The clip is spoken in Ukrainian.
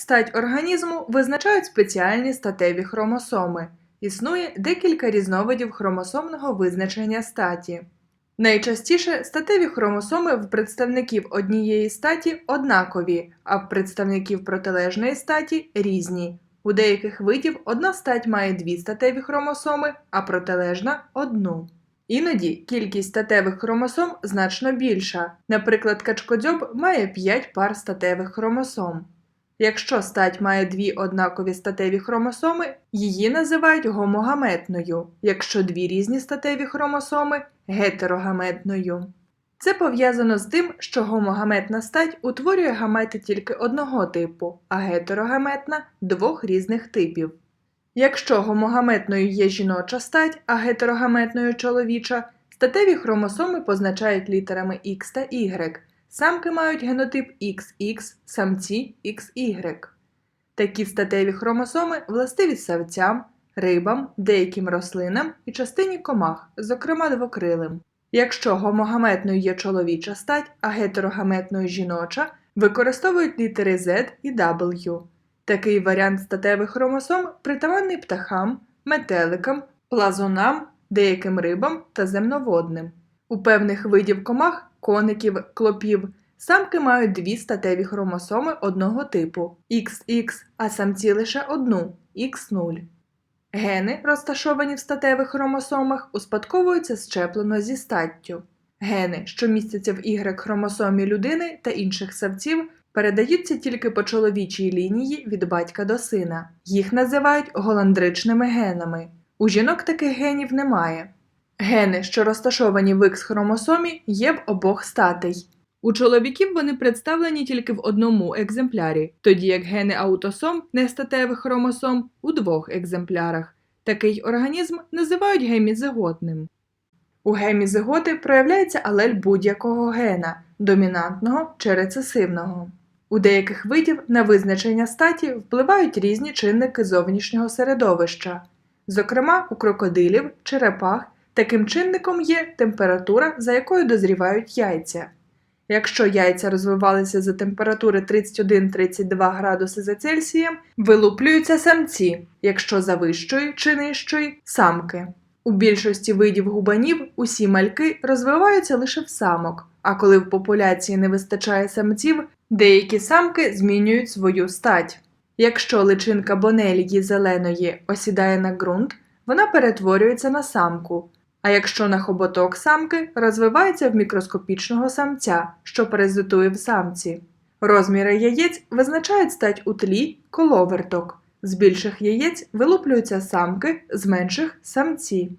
Стать організму визначають спеціальні статеві хромосоми. Існує декілька різновидів хромосомного визначення статі. Найчастіше статеві хромосоми в представників однієї статі однакові, а в представників протилежної статі різні. У деяких видів одна стать має дві статеві хромосоми, а протилежна одну. Іноді кількість статевих хромосом значно більша. Наприклад, качкодзьоб має 5 пар статевих хромосом. Якщо стать має дві однакові статеві хромосоми, її називають гомогаметною, якщо дві різні статеві хромосоми гетерогаметною. Це пов'язано з тим, що гомогаметна стать утворює гамети тільки одного типу, а гетерогаметна двох різних типів. Якщо гомогаметною є жіноча стать, а гетерогаметною чоловіча, статеві хромосоми позначають літерами X та Y. Самки мають генотип XX, самці XY. Такі статеві хромосоми властиві савцям, рибам, деяким рослинам і частині комах, зокрема двокрилим. Якщо гомогаметною є чоловіча стать, а гетерогаметною жіноча, використовують літери Z і W. Такий варіант статевих хромосом притаманний птахам, метеликам, плазунам, деяким рибам та земноводним. У певних видів комах, коників, клопів, самки мають дві статеві хромосоми одного типу XX, а самці лише одну X0. Гени, розташовані в статевих хромосомах, успадковуються щеплено зі статтю. Гени, що містяться в Y-хромосомі людини та інших савців, передаються тільки по чоловічій лінії від батька до сина. Їх називають голандричними генами. У жінок таких генів немає. Гени, що розташовані в X-хромосомі, є в обох статей. У чоловіків вони представлені тільки в одному екземплярі, тоді як гени аутосом нестатевих хромосом у двох екземплярах. Такий організм називають гемізиготним. У гемізиготи проявляється алель будь-якого гена домінантного чи рецесивного. У деяких видів на визначення статі впливають різні чинники зовнішнього середовища. Зокрема, у крокодилів, черепах таким чинником є температура, за якою дозрівають яйця. Якщо яйця розвивалися за температури 31-32 градуси за Цельсієм, вилуплюються самці, якщо за вищої чи нижчої самки. У більшості видів губанів усі мальки розвиваються лише в самок, а коли в популяції не вистачає самців, деякі самки змінюють свою стать. Якщо личинка бонелії зеленої осідає на ґрунт, вона перетворюється на самку. А якщо на хоботок самки розвивається в мікроскопічного самця, що паразитує в самці. Розміри яєць визначають стать у тлі коловерток. З більших яєць вилуплюються самки, з менших самці.